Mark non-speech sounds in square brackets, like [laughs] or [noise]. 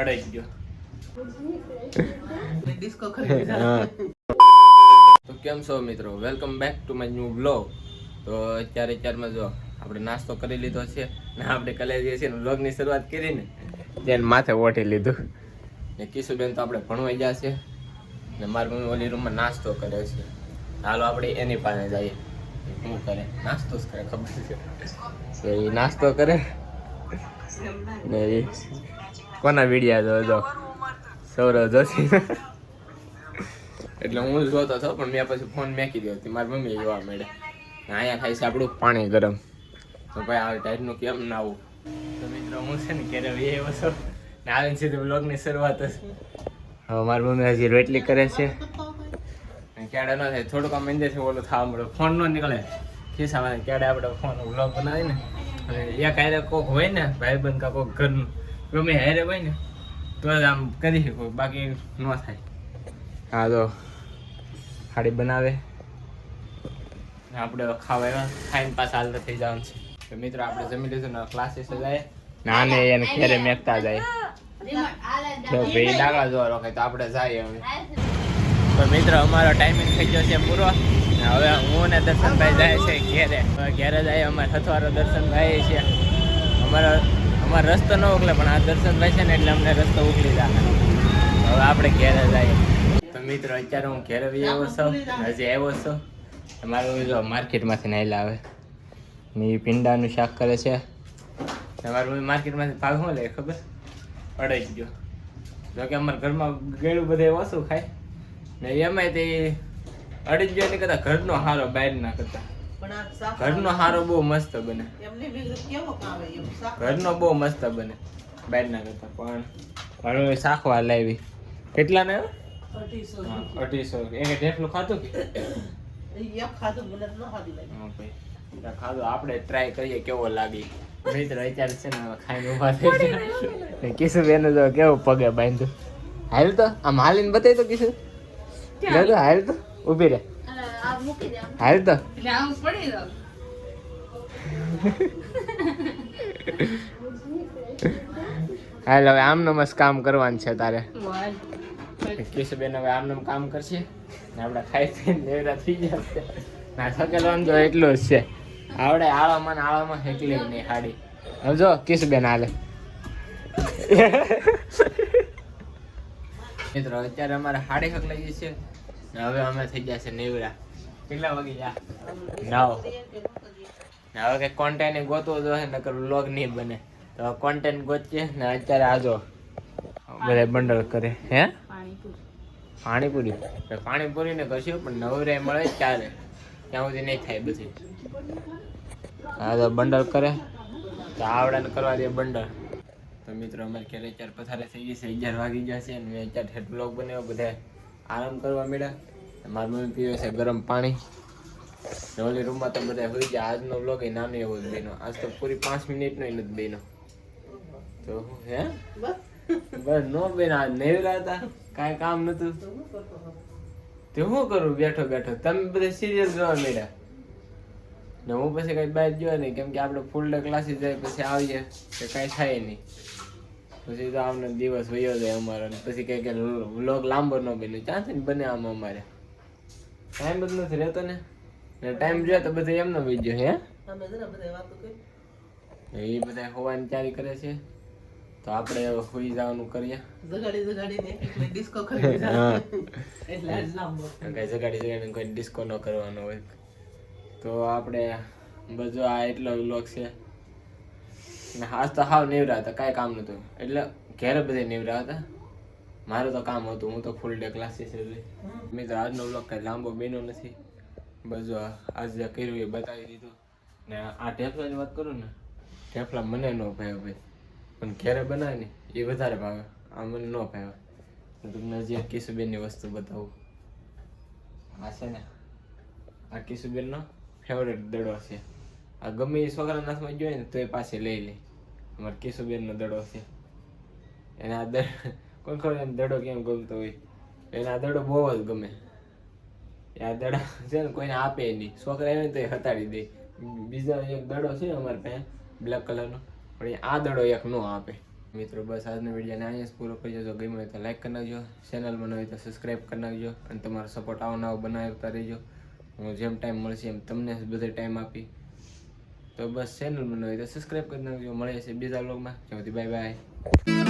અડાઈ ગયો. [laughs] તો કેમ છો મિત્રો? Welcome back to my new blog તો અત્યારે અત્યારમાં જો આપણે નાસ્તો કરી લીધો છે ને આપણે કલે જઈએ છે બ્લોગની શરૂઆત કરીને જેને માથે ઓઠી લીધું. ને કિશુબેન તો આપણે ભણવા ગયા છે ને મારી મમ્મી ઓલી રૂમમાં નાસ્તો કરે છે. હાલો આપણે એની પાસે જઈએ. શું કરે? નાસ્તો જ કરે ખબર છે. એ નાસ્તો કરે ને એ કોના વિડિયા જો જો. સૌરવ જોશી. એટલે હું જોતો હતો પણ મેં પછી ફોન મેકી દીધો. હતી મારી મમ્મી જોવા મળે અહીંયા ખાઈ છે આપણું પાણી ગરમ. તો ભાઈ આ ટાઈપનું કેમ ના આવું? તો મિત્રો હું છે ને ક્યારે એ વસો ને આવીને સીધું બ્લોગની શરૂઆત જ. હવે મારી મમ્મી હજી રોટલી કરે છે. ક્યારે ન થાય થોડુંક આમ મંદિર ઓલું થવા મળે. ફોન ન નીકળે. ખિસ્સામાં ક્યારે આપણે ફોન બ્લોગ બનાવી ને. અને એક હારે કોક હોય ને ભાઈબંધ કા કોક ઘરનું. ગમે હારે હોય ને તો જ આમ કરી શકો બાકી ન થાય. હા તો ખાડી બનાવે. આપણે ખાવા એવા ખાઈને પાછા હાલતા થઈ જવાનું છે. તો મિત્રો આપણે જમી લેશું ને ક્લાસીસ જાય. ના ને એને ઘેરે મેકતા જાય. તો ભાઈ ડાગા જોવા રોકાય તો આપણે જઈએ હવે. તો મિત્રો અમારો ટાઈમિંગ થઈ ગયો છે પૂરો. હવે હું ને દર્શનભાઈ જાય છે ઘેરે. ઘેરે જાય અમારે હથવારો દર્શનભાઈ છે. અમારો અમારો રસ્તો ન ઉકલે પણ આ દર્શનભાઈ છે ને એટલે અમને રસ્તો ઉકલી જાય. હવે આપણે ઘેરે જાય તો મિત્રો, અત્યારે હું ઘેરે બી આવ્યો છું, હજી આવ્યો છું. અમારું જો માર્કેટમાંથી નાઈ લાવે એ પીંડાનું શાક કરે છે. તમારું માર્કેટમાંથી ભાગ શું લે ખબર? અડાઈ ગયો. જોકે અમારા ઘરમાં ગળું બધે ઓછું ખાય? ને એમાંય તે અડી ગયો નહીં કરતાં ઘરનો હારો બહાર ના કરતા. ઘરનો હારો બહુ મસ્ત બને. એમને કેવો ભાવે એમ ઘરનો બહુ મસ્ત બને. બહાર કરતા પણ. હવે શાખવા લાવી. કેટલા ને અઢીસો એને જેટલું ખાધું કે? ખાધું મને તો ન ખાધી લાગી. હા ભાઈ. તો ખાધું આપણે ટ્રાય કરીએ કેવો લાગે. મિત્ર અત્યારે છે ને ખાઈને ઊભા થઈ ગયા. તો કેવું પગે બાંધ્યું. હાલ તો? આમ હાલીને બતાવી તો કિશુ હાલ તો. ઊભી રહે. હાલ તો. હાલ હવે આમ નમસ કામ કરવાનું છે તારે. કેશુબેન હવે આમ નામ કામ કરશે. ને આપણે ખાઈ પીને લેવડા થઈ જશે ના સકેલવાનું તો એટલું જ છે. આવડે આળામાં ને આળામાં હેકલી નહીં હાડી. હવે જો કિશુબેન હાલે. મિત્રો અત્યારે અમારે હાડી હક લઈ છે. હવે અમે થઈ ગયા છે નેવડા. કેટલા વાગી જા? નવ. હવે કે કોન્ટેન્ટ ગોતવો જો નકર વ્લોગ નહીં બને. તો કોન્ટેન્ટ ગોતીએ, ને અત્યારે આજો બધા બંડલ કરે. હે? પાણીપુરી. પાણીપુરી ને કશું, પણ નવરાય મળે ત્યારે ત્યાં સુધી નહીં થાય બધી. હા તો બંડલ કરે. તો આવડા ને કરવા દે બંડલ. તો મિત્રો, અમારે ક્યારે અત્યારે પથારે થઈ ગઈ છે. અગિયાર વાગી ગયા છે અને મેં બ્લોગ બનાવ્યો બધા આરામ કરવા મળ્યા મારી મમ્મી પીવે છે ગરમ પાણી. ઓલી રૂમમાં તો બધા હોઈ ગયા. આજનો બ્લોગ એ નાનો એવો જ બન્યો. આજ તો પૂરી પાંચ મિનિટનો એ નથી બન્યો. તો હે? બસ નો બેન આજ નેવરા હતા. કાંઈ કામ નતું. તે શું કરું? બેઠો બેઠો. તમે બધા સિરિયલ જોવા મળ્યા. ને હું પછી કઈ બહાર ગયો નહીં. કેમ કે આપણે ફૂલ ડે ક્લાસીસ જાય પછી આવીએ. કે કાંઈ થાય નહીં. પછી તો આમને દિવસ વયો જાય અમારો. પછી કઈ કે વ્લોગ લાંબો ન બને ક્યાંથી ને બને આમ અમારે. ટાઈમ જ નથી રહેતો ને. ને ટાઈમ જોયા તો બધા એમનો વહી ગયો હે? અમે જરા બધા વાતો કરી. એ બધા હોવાની તૈયારી કરે છે. તો આપણે હવે સુઈ જવાનું કરીએ. જગાડી જગાડીને એટલે ડિસ્કો [laughs] કરી હા. એટલે આજ લાંબો કઈ જગાડી જગાડીને કોઈ ડિસ્કો ન કરવાનો હોય. તો આપણે બધો આ એટલો વ્લોગ છે. ને હાસ તો હાવ નેવરા હતા કાંઈ કામ નહોતું એટલે ઘેર બધે નેવરા હતા મારું તો કામ હતું, હું તો ફૂલ ડે ક્લાસીસ હતી મિત્રો, આજનો વ્લોગ કાંઈ લાંબો બેનો નથી. આ આજ જે કર્યું એ બતાવી દીધું. ને આ ઢેફલાની વાત કરું ને, ઢેફલા મને ન ભાવે ભાઈ. પણ ઘેરે બનાવે ને એ વધારે ભાવે. આ મને ન ભાવે. હું તમને એક કિશુબેનની વસ્તુ બતાવું. આ છે ને, આ કિશુબેનનો ફેવરેટ દડો છે. આ ગમે એ છોકરાના હાથમાં જોઈએ ને તો એ પાસે લઈ લે. અમારે કિશુબેનનો દડો છે. એને આ દડ કોઈ દડો કેમ ગમતો હોય? એને આ દડો બહુ જ ગમે. આ દડા છે ને કોઈને આપે નહીં. છોકરા એને તો એ હતાડી દે. બીજા એક દડો છે અમારે પાસે બ્લેક કલરનો. પણ આ દડો એક નો આપે. મિત્રો, બસ આજનો વિડીયોને અહીંયા પૂરો કરી જો હોય તો લાઈક કરી નાખજો. ચેનલમાં ન તો સબસ્ક્રાઈબ કરી નાખજો. અને તમારો સપોર્ટ આવો નવો બનાવતા રહેજો. હું જેમ ટાઈમ મળશે એમ તમને બધે ટાઈમ આપી તો બસ ચેનલમાં ન તો સબસ્ક્રાઈબ કરી નાખજો. મળે છે બીજા વ્લોગમાં જ્યાંથી બાય બાય